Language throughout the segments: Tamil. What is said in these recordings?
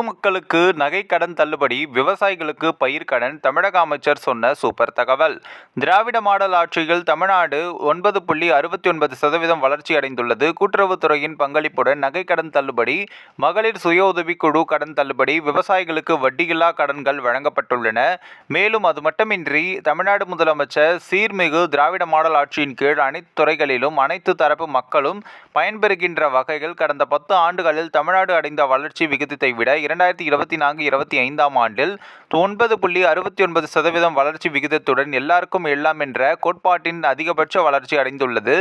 பொதுமக்களுக்கு நகை கடன் தள்ளுபடி விவசாயிகளுக்கு பயிர்க்கடன் தமிழக அமைச்சர் சொன்ன சூப்பர் தகவல். திராவிட மாடல் ஆட்சியில் தமிழ்நாடு ஒன்பது புள்ளி அறுபத்தி ஒன்பது சதவீதம் வளர்ச்சி அடைந்துள்ளது. கூட்டுறவுத்துறையின் பங்களிப்புடன் நகை கடன் தள்ளுபடி மகளிர் சுய உதவிக்குழு கடன் தள்ளுபடி விவசாயிகளுக்கு வட்டியில்லா கடன்கள் வழங்கப்பட்டுள்ளன. மேலும் அது மட்டுமின்றி தமிழ்நாடு முதலமைச்சர் சீர்மிகு திராவிட மாடல் ஆட்சியின் கீழ் அனைத்து துறைகளிலும் அனைத்து தரப்பு மக்களும் பயன்பெறுகின்ற வகையில் கடந்த பத்து ஆண்டுகளில் தமிழ்நாடு அடைந்த வளர்ச்சி விகிதத்தை விட இரண்டாயிரத்தி இருபத்தி நான்கு இருபத்தி ஐந்தாம் ஆண்டில் ஒன்பது புள்ளி அறுபத்தி ஒன்பது சதவீதம் வளர்ச்சி விகிதத்துடன் எல்லாருக்கும் எல்லாம் என்ற கோட்பாட்டின் அதிகபட்ச வளர்ச்சி அடைந்துள்ளது.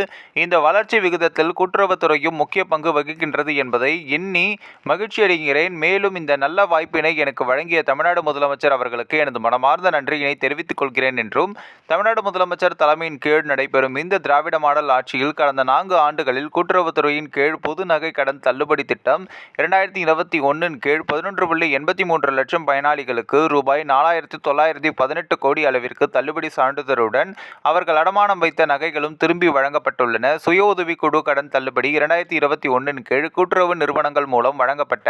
இந்த வளர்ச்சி விகிதத்தில் கூட்டுறவுத்துறையும் முக்கிய பங்கு வகிக்கின்றது என்பதை எண்ணி மகிழ்ச்சியடைகிறேன் மேலும் இந்த நல்ல வாய்ப்பினை எனக்கு வழங்கிய தமிழ்நாடு முதலமைச்சர் அவர்களுக்கு எனது மனமார்ந்த நன்றியினை தெரிவித்துக் கொள்கிறேன் என்றும் தமிழ்நாடு முதலமைச்சர் தலைமையின் கீழ் நடைபெறும் இந்த திராவிட மாடல் ஆட்சியில் கடந்த நான்கு ஆண்டுகளில் கூட்டுறவுத்துறையின் கீழ் பொது நகை கடன் தள்ளுபடி திட்டம் இரண்டாயிரத்தி இருபத்தி ஒன்றின் கீழ் பதினொன்று புள்ளி எண்பத்தி மூன்று லட்சம் பயனாளிகளுக்கு ரூபாய் நாலாயிரத்தி தொள்ளாயிரத்தி பதினெட்டு கோடி அளவிற்கு தள்ளுபடி சான்றிதழுடன் அவர்கள் அடமானம் வைத்த நகைகளும் திரும்பி வழங்கப்பட்டுள்ளன. சுய உதவிக்குழு கடன் தள்ளுபடி இரண்டாயிரத்தி இருபத்தி ஒன்றின் கீழ் கூட்டுறவு நிறுவனங்கள் மூலம் வழங்கப்பட்ட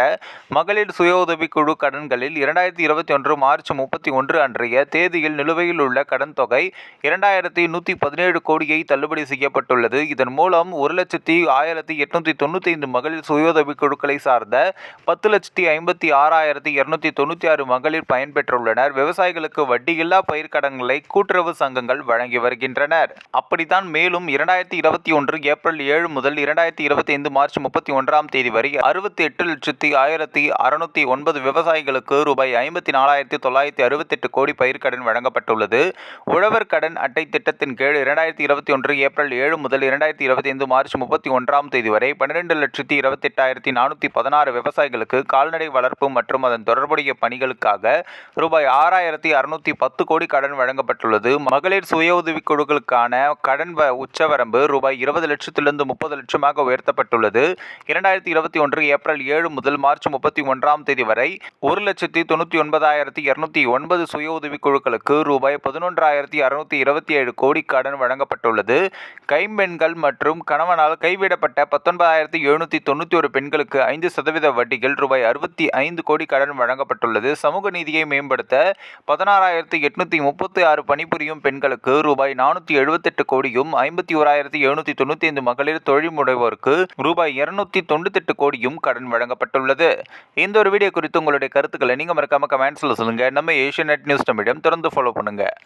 மகளிர் சுய உதவிக்குழு கடன்களில் இரண்டாயிரத்தி இருபத்தி ஒன்று மார்ச் முப்பத்தி ஒன்று அன்றைய தேதியில் நிலுவையில் உள்ள கடன் தொகை இரண்டாயிரத்தி நூற்றி பதினேழு கோடியை தள்ளுபடி செய்யப்பட்டுள்ளது. இதன் மூலம் ஒரு லட்சத்தி ஆயிரத்தி எட்நூற்றி தொண்ணூற்றி ஐந்து மகளிர் சுய குழுக்களை சார்ந்த பத்து லட்சத்தி ஐம்பது ஐம்பத்தி ஆறாயிரத்தி இருநூத்தி தொண்ணூற்றி ஆறு மகளிர் பயன்பெற்றுள்ளனர். விவசாயிகளுக்கு வட்டியில்லா பயிர்க்கடன்களை கூட்டுறவு சங்கங்கள் வழங்கி வருகின்றனர். அப்படித்தான் மேலும் இரண்டாயிரத்தி இருபத்தி ஒன்று ஏப்ரல் ஏழு முதல் இரண்டாயிரத்தி இருபத்தி ஐந்து மார்ச் முப்பத்தி ஒன்றாம் தேதி வரை அறுபத்தி எட்டு லட்சத்தி ஆயிரத்தி அறுநூத்தி ஒன்பது விவசாயிகளுக்கு ரூபாய் ஐம்பத்தி நாலாயிரத்தி தொள்ளாயிரத்தி அறுபத்தெட்டு கோடி பயிர்க்கடன் வழங்கப்பட்டுள்ளது. உழவர் கடன் அட்டை திட்டத்தின் கீழ் இரண்டாயிரத்தி இருபத்தி ஒன்று ஏப்ரல் ஏழு முதல் இரண்டாயிரத்தி இருபத்தி ஐந்து மார்ச் முப்பத்தி ஒன்றாம் தேதி வரை பன்னிரெண்டு லட்சத்தி இருபத்தெட்டாயிரத்தி நானூற்றி பதினாறு விவசாயிகளுக்கு கால்நடை வளர்ப்பு மற்றும் அதன் தொடர்புடைய பணிகளுக்காக ரூபாய் ஆறாயிரத்தி அறுநூத்தி பத்து கோடி கடன் வழங்கப்பட்டுள்ளது. மகளிர் சுய உதவிக் குழுக்களுக்கான கடன் வ- உச்சவரம்பு ரூபாய் இருபது லட்சத்திலிருந்து முப்பது லட்சமாக உயர்த்தப்பட்டுள்ளது. இரண்டாயிரத்தி இருபத்தி ஒன்று ஏப்ரல் ஏழு முதல் மார்ச் முப்பத்தி ஒன்றாம் தேதி வரை ஒரு லட்சத்தி தொண்ணூற்றி ஒன்பதாயிரத்தி இருநூத்தி ஒன்பது சுய உதவிக் குழுக்களுக்கு ரூபாய் பதினொன்றாயிரத்தி அறுநூத்தி இருபத்தி ஏழு கோடி கடன் வழங்கப்பட்டுள்ளது. கைம்பெண்கள் மற்றும் கணவனால் கைவிடப்பட்ட பத்தொன்பதாயிரத்தி எழுநூற்றி தொண்ணூற்றி ஒரு பெண்களுக்கு ஐந்து சதவீத வட்டிகள் ரூபாய் அறுபத்தி ஐந்து கோடி கடன் வழங்கப்பட்டுள்ளது. சமூக நீதியை மேம்படுத்த பதினாறாயிரத்தி எட்நூற்றி முப்பத்தி ஆறு பணிபுரியும் பெண்களுக்கு ரூபாய் நானூற்றி எழுபத்தெட்டு கோடியும் ஐம்பத்தி ஓராயிரத்தி எழுநூற்றி தொண்ணூற்றி ஐந்து மகளிர் தொழில் முனைவோருக்கு ரூபாய் இருநூத்தி தொண்ணூத்தெட்டு கோடியும் கடன் வழங்கப்பட்டுள்ளது. இந்த ஒரு வீடியோ குறித்து உங்களுடைய கருத்துக்களை நீங்கள் மறக்காம கமெண்ட்ஸில் சொல்லுங்கள் நம்ம ஏஷியநெட் நியூஸ் தமிழம் தொடர்ந்து ஃபாலோ பண்ணுங்கள்